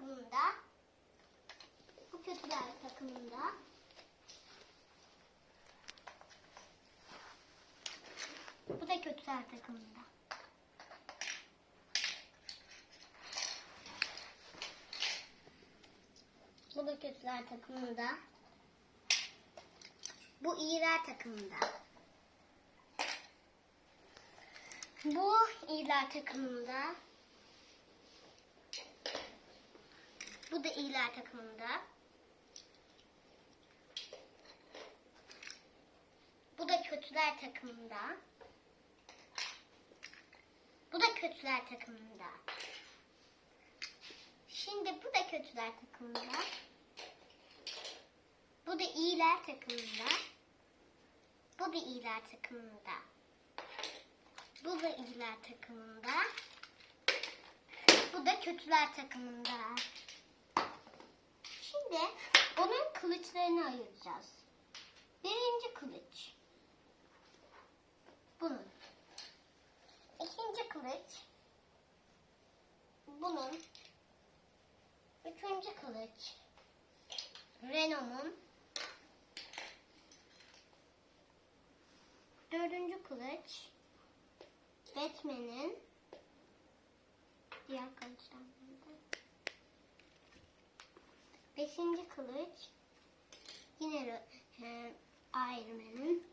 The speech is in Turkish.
takımında. Bu kötüler takımında. Bu da kötüler takımında. Bu da kötüler takımında. Bu iyiler takımında. Bu iyiler takımında. Bu da kötüler takımında. Bu da kötüler takımında. Şimdi bu da kötüler takımında. Bu da iyiler takımında. Bu da iyiler takımında. Bu da iyiler takımında. Bu da kötüler takımında. Şimdi onun kılıçlarını ayıracağız. Birinci kılıç. Bunun. İkinci kılıç. Bunun. Üçüncü kılıç. Renault'un. Dördüncü kılıç. Batman'in. Diğer kılıçlar nerede? Beşinci kılıç. Yine e, Iron Man'in.